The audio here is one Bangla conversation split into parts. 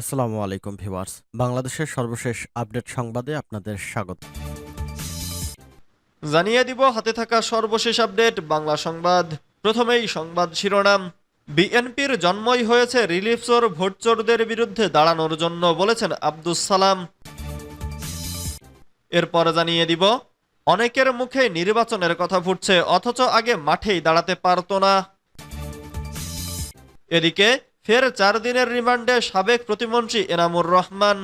আসসালামু আলাইকুম ভিউয়ার্স। বাংলাদেশের সর্বশেষ আপডেট সংবাদে আপনাদের স্বাগত। জানিয়ে দিব, হাতে থাকা সর্বশেষ আপডেট, বাংলা সংবাদ। প্রথমেই সংবাদ শিরোনাম। বিএনপির জন্মই হয়েছে রিলিফ চোর ভোটচোরদের বিরুদ্ধে দাঁড়ানোর জন্য বলেছেন আব্দুস সালাম। এরপর জানিয়ে দিব, অনেকের মুখে নির্বাচনের কথা ফুটছে, অথচ আগে মাঠেই দাঁড়াতে পারতো না। এদিকে ফের চার দিনের রিমান্ডে সাবেক প্রতিমন্ত্রী এনামুর রহমান।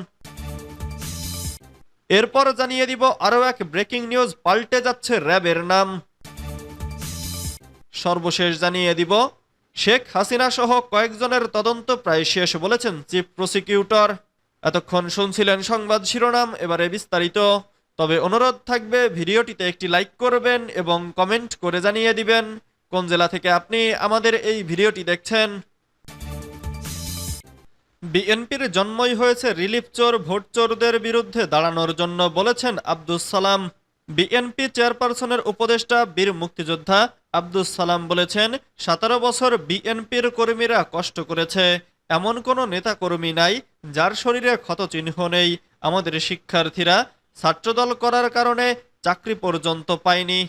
এরপর জানিয়ে দিব আরও এক ব্রেকিং নিউজ, পাল্টে যাচ্ছে র্যাবের নাম। সর্বশেষ জানিয়ে দিব, শেখ হাসিনা সহ কয়েকজনের তদন্ত প্রায় শেষ বলেছেন চিফ প্রসিকিউটর। এতক্ষণ শুনছিলেন সংবাদ শিরোনাম, এবারে বিস্তারিত। তবে অনুরোধ থাকবে, ভিডিওটিতে একটি লাইক করবেন এবং কমেন্ট করে জানিয়ে দিবেন। কোন জেলা থেকে আপনি আমাদের এই ভিডিওটি দেখছেন? বিএনপির জন্মই হয়েছে রিলিফ চোর, ভোট চোরদের বিরুদ্ধে দাঁড়ানোর জন্য বলেছেন আব্দুস সালাম। বিএনপি চেয়ারপারসনের উপদেষ্টা বীর মুক্তিযোদ্ধা আব্দুস সালাম বলেছেন, সতেরো বছর বিএনপির কর্মীরা কষ্ট করেছে। এমন কোনো নেতাকর্মী নাই যার শরীরে ক্ষতচিহ্ন নেই। আমাদের শিক্ষার্থীরা ছাত্রদল করার কারণে চাকরি পর্যন্ত পায়নি।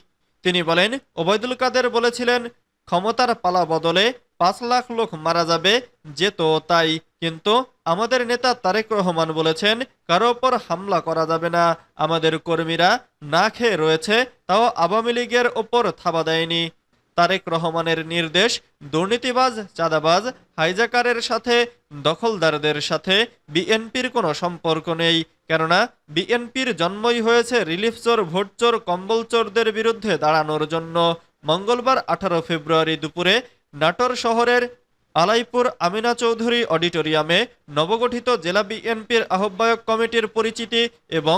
তিনি বলেন, ওবায়দুল কাদের বলেছিলেন, ক্ষমতার পালা বদলে পাঁচ লাখ লোক মারা যাবে যেত তাই। কিন্তু আমাদের নেতা তারেক রহমান বলেছেন, কারও ওপর হামলা করা যাবে না। আমাদের কর্মীরা না খেয়ে রয়েছে, তাও আওয়ামী লীগের ওপর থাবা দেয়নি। তারেক রহমানের নির্দেশ, দুর্নীতিবাজ, চাঁদাবাজ, হাইজাকারের সাথে, দখলদারদের সাথে বিএনপির কোনো সম্পর্ক নেই। কেননা, বিএনপির জন্মই হয়েছে রিলিফ চোর, ভোট চোর, কম্বল চোরদের বিরুদ্ধে দাঁড়ানোর জন্য। মঙ্গলবার আঠারো ফেব্রুয়ারি দুপুরে নাটোর শহরের আলাইপুর আমিনা চৌধুরী অডিটোরিয়ামে নবগঠিত জেলা বিএনপির আহ্বায়ক কমিটির পরিচিতি এবং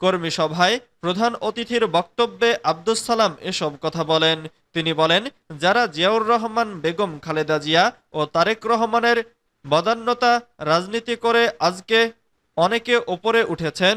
কর্মী সভায় প্রধান অতিথির বক্তব্যে আব্দুস সালাম এসব কথা বলেন। তিনি বলেন, যারা জিয়াউর রহমান, বেগম খালেদা জিয়া ও তারেক রহমানের বদান্যতা রাজনীতি করে আজকে অনেকে ওপরে উঠেছেন,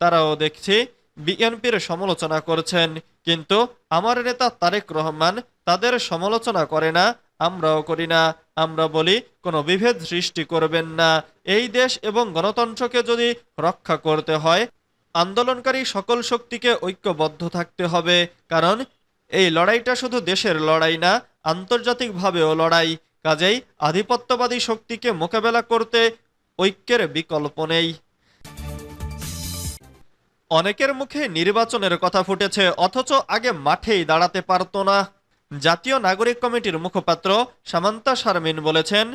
তারাও দেখছি বিএনপির সমালোচনা করছেন। কিন্তু আমার নেতা তারেক রহমান তাদের সমালোচনা করে না, আমরাও করি না। আমরা বলি, কোনো বিভেদ সৃষ্টি করবেন না। এই দেশ এবং গণতন্ত্রকে যদি রক্ষা করতে হয়, আন্দোলনকারী সকল শক্তিকে ঐক্যবদ্ধ থাকতে হবে। কারণ, এই লড়াইটা শুধু দেশের লড়াই না, আন্তর্জাতিকভাবেও লড়াই। কাজেই আধিপত্যবাদী শক্তিকে মোকাবেলা করতে ঐক্যের বিকল্প নেই। অনেকের মুখে নির্বাচনের কথা ফুটেছে, অথচ আগে মাঠেই দাঁড়াতে পারত না। জাতীয় নাগরিক কমিটির মুখপাত্র সামান্তা শারমিন বলেছেন,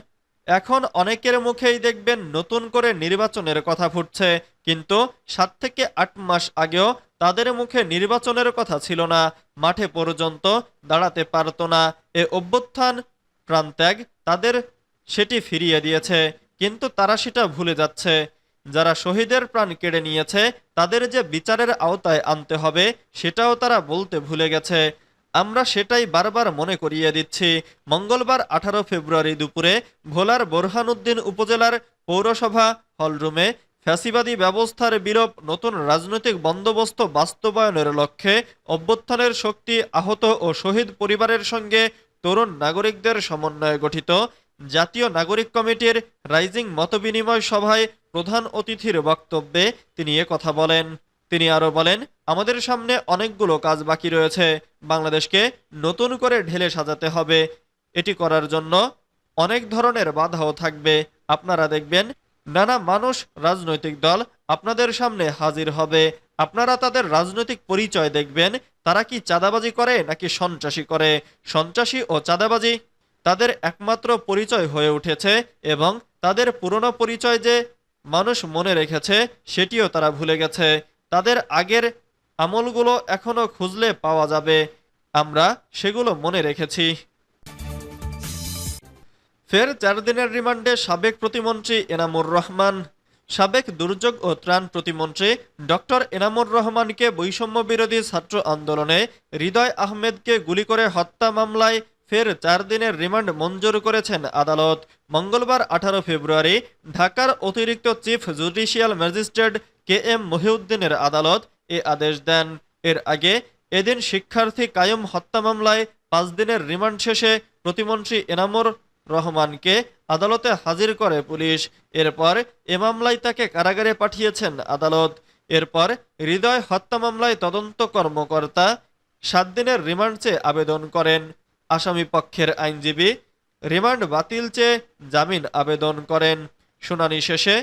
এখন অনেকের মুখেই দেখবেন নতুন করে নির্বাচনের কথা ফুটছে, কিন্তু সাত থেকে আট মাস আগেও তাদের মুখে নির্বাচনের কথা ছিল না, মাঠে পর্যন্ত দাঁড়াতে পারত না, এ অভ্যুত্থান প্রাণত্যাগ তাদের সেটি ফিরিয়ে দিয়েছে, কিন্তু তারা সেটা ভুলে যাচ্ছে। যারা শহীদের প্রাণ কেড়ে নিয়েছে, তাদের যে বিচারের আওতায় আনতে হবে, সেটাও তারা বলতে ভুলে গেছে। আমরা সেটাই বারবার মনে করিয়ে দিচ্ছি। মঙ্গলবার আঠারো ফেব্রুয়ারি দুপুরে ভোলার বোরহানুদ্দিন উপজেলার পৌরসভা হলরুমে ফ্যাসিবাদী ব্যবস্থার বিলোপ, নতুন রাজনৈতিক বন্দোবস্ত বাস্তবায়নের লক্ষ্যে অভ্যুত্থানের শক্তি আহত ও শহীদ পরিবারের সঙ্গে তরুণ নাগরিকদের সমন্বয়ে গঠিত। জাতীয় নাগরিক কমিটির রাইজিং মতবিনিময় সভায় প্রধান অতিথির বক্তব্যে তিনি কথা বলেন। তিনি আরও বলেন আমাদের সামনে অনেকগুলো কাজ বাকি রয়েছে। বাংলাদেশকে নতুন করে ঢেলে সাজাতে হবে। এটি করার জন্য অনেক ধরনের বাধাও থাকবে। আপনারা দেখবেন, নানা মানুষ, রাজনৈতিক দল আপনাদের সামনে হাজির হবে। আপনারা তাদের রাজনৈতিক পরিচয় দেখবেন, তারা কি চাঁদাবাজি করে নাকি সন্ত্রাসী করে? সন্ত্রাসী ও চাঁদাবাজি তাদের একমাত্র পরিচয় হয়ে উঠেছে এবং তাদের পুরনো পরিচয় যে মানুষ মনে রেখেছে, সেটিও তারা ভুলে গেছে। তাদের আগের আমলগুলো এখনও খুঁজলে পাওয়া যাবে। আমরা সেগুলো মনে রেখেছি। ফের চার দিনের রিমান্ডে সাবেক প্রতিমন্ত্রী এনামুর রহমান, সাবেক দুর্যোগ ও ত্রাণ প্রতিমন্ত্রী ডক্টর এনামুর রহমানকে বৈষম্য বিরোধী ছাত্র আন্দোলনে হৃদয় আহমেদকে গুলি করে হত্যা মামলায় ফের চার দিনের রিমান্ড মঞ্জুর করেছেন আদালত। মঙ্গলবার আঠারো ফেব্রুয়ারি ঢাকার অতিরিক্ত chief judicial magistrate K M মহিউদ্দিনের আদালত এ আদেশ দেন। এর আগে এদিন শিক্ষার্থী কায়ম হত্যা মামলায় পাঁচ দিনের রিমান্ড শেষে প্রতিমন্ত্রী এনামুর রহমানকে আদালতে হাজির করে পুলিশ। এরপর এ মামলায় তাকে কারাগারে পাঠিয়েছেন আদালত। এরপর হৃদয় হত্যা মামলায় তদন্ত কর্মকর্তা সাত দিনের রিমান্ড চেয়ে আবেদন করেন। আসামি পক্ষের আইনজীবী রিমান্ড বাতিল চেয়ে জামিন আবেদন করেন। শুনানি শেষে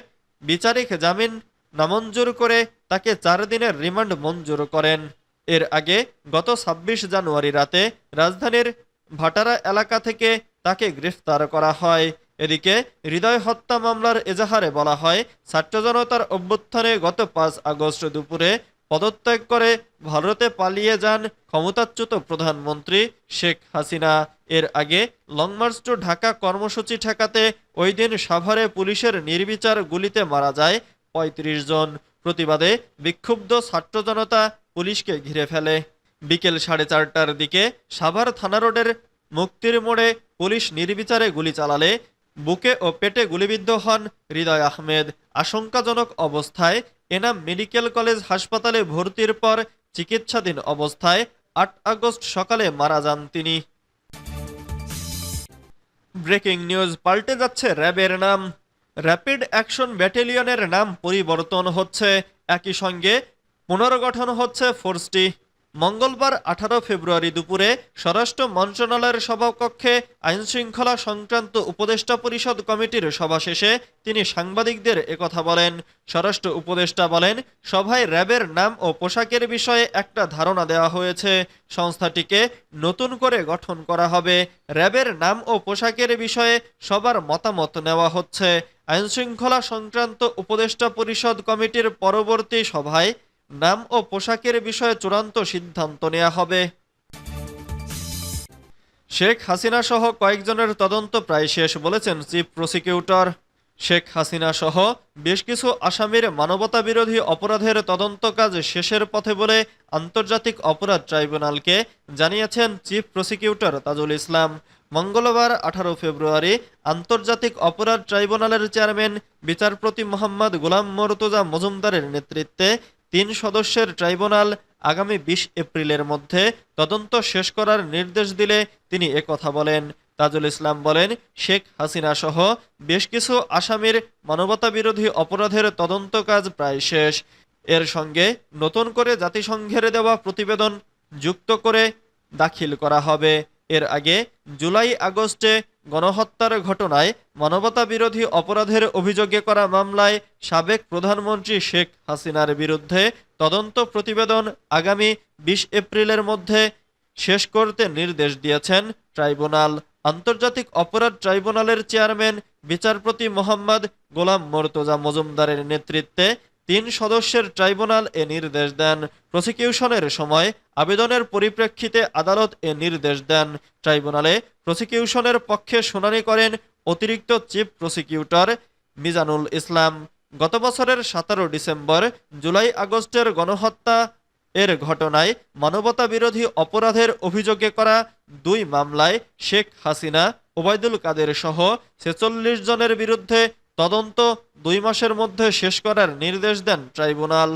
বিচারিক জামিন নামঞ্জুর করে তাকে চার দিনের রিমান্ড মঞ্জুর করেন। এর আগে গত ছাব্বিশ জানুয়ারি রাতে রাজধানীর ভাটারা এলাকা থেকে তাকে গ্রেফতার করা হয়। এদিকে হৃদয় হত্যা মামলার এজাহারে বলা হয়, ছাত্র জনতার অভ্যুত্থানে গত পাঁচ আগস্ট দুপুরে পদত্যাগ করে ভারতে পালিয়ে যান ক্ষমতাচ্যুত প্রধানমন্ত্রী শেখ হাসিনা। এর আগে লং মার্চ টু ঢাকা কর্মসূচি ঠেকাতে ওই দিন সাভারে পুলিশের নির্বিচার গুলিতে মারা যায় পঁয়ত্রিশ জন প্রতিবাদে বিক্ষুব্ধ ছাত্র জনতা পুলিশকে ঘিরে ফেলে। বিকেল সাড়ে চারটার দিকে সাভার থানা রোডের মুক্তির মোড়ে পুলিশ নির্বিচারে গুলি চালালে বুকে ও পেটে গুলিবিদ্ধ হন হৃদয় আহমেদ। আশঙ্কাজনক অবস্থায় এনাম মেডিকেল কলেজ হাসপাতালে ভর্তির পর চিকিৎসাধীন অবস্থায় আট আগস্ট সকালে মারা যান তিনি। ব্রেকিং নিউজ, পাল্টে যাচ্ছে র্যাবের নাম। র্যাপিড অ্যাকশন ব্যাটালিয়নের নাম পরিবর্তন হচ্ছে একই সঙ্গে পুনর্গঠন হচ্ছে ফোর্সটি। মঙ্গলবার আঠারো ফেব্রুয়ারি দুপুরে স্বরাষ্ট্র মন্ত্রণালয়ের সভাকক্ষে আইনশৃঙ্খলা সংক্রান্ত উপদেষ্টা পরিষদ কমিটির সভা শেষে তিনি সাংবাদিকদের একথা বলেন। স্বরাষ্ট্র উপদেষ্টা বলেন, সভায় র্যাবের নাম ও পোশাকের বিষয়ে একটা ধারণা দেওয়া হয়েছে। সংস্থাটিকে নতুন করে গঠন করা হবে। র্যাবের নাম ও পোশাকের বিষয়ে সবার মতামত নেওয়া হচ্ছে। আইনশৃঙ্খলা সংক্রান্ত উপদেষ্টা পরিষদ কমিটির পরবর্তী সভায় নাম ও পোশাকের বিষয়ে চূড়ান্ত সিদ্ধান্ত নেওয়া হবে। শেখ হাসিনা সহ কয়েকজনের তদন্ত প্রায় শেষ বলেছেন চিফ প্রসিকিউটর। শেখ হাসিনা সহ বেশ কিছু আসামির মানবতা বিরোধী অপরাধের তদন্ত কাজ শেষের পথে বলে আন্তর্জাতিক অপরাধ ট্রাইব্যুনালকে জানিয়েছেন চিফ প্রসিকিউটর তাজুল ইসলাম। মঙ্গলবার আঠারো ফেব্রুয়ারি আন্তর্জাতিক অপরাধ ট্রাইব্যুনালের চেয়ারম্যান, বিচারপতি মোহাম্মদ গোলাম মর্তুজা মজুমদারের নেতৃত্বে তিন সদস্যের ট্রাইব্যুনাল আগামী বিশ এপ্রিলের মধ্যে তদন্ত শেষ করার নির্দেশ দিলে তিনি একথা বলেন। তাজুল ইসলাম বলেন, শেখ হাসিনা সহ বেশ কিছু আসামির মানবতাবিরোধী অপরাধের তদন্ত কাজ প্রায় শেষ। এর সঙ্গে নতুন করে জাতিসংঘের দেওয়া প্রতিবেদন যুক্ত করে দাখিল করা হবে। এর আগে জুলাই আগস্টে গণহত্যার ঘটনায় মানবতা বিরোধী অপরাধের অভিযোগে করা মামলায় সাবেক প্রধানমন্ত্রী শেখ হাসিনার বিরুদ্ধে তদন্ত প্রতিবেদন আগামী বিশ এপ্রিলের মধ্যে শেষ করতে নির্দেশ দিয়েছেন ট্রাইব্যুনাল। আন্তর্জাতিক অপরাধ ট্রাইব্যুনালের চেয়ারম্যান, বিচারপতি মোহাম্মদ গোলাম মর্তজা মজুমদারের নেতৃত্বে তিন সদস্যের ট্রাইব্যুনাল এ নির্দেশ দেন। প্রসিকিউশনের সময় আবেদনের পরিপ্রেক্ষিতে আদালত এ নির্দেশ দেন। ট্রাইব্যুনালে প্রসিকিউশনের পক্ষে শুনানি করেন অতিরিক্ত চিফ প্রসিকিউটর মিজানুল ইসলাম। গত বছরের সতেরো ডিসেম্বর, জুলাই আগস্টের গণহত্যা এর ঘটনায় মানবতা বিরোধী অপরাধের অভিযোগে করা দুই মামলায় শেখ হাসিনা, ওবায়দুল কাদের সহ ছেচল্লিশ জনের বিরুদ্ধে তদন্ত দুই মাসের মধ্যে শেষ করার নির্দেশ দেন ট্রাইব্যুনাল।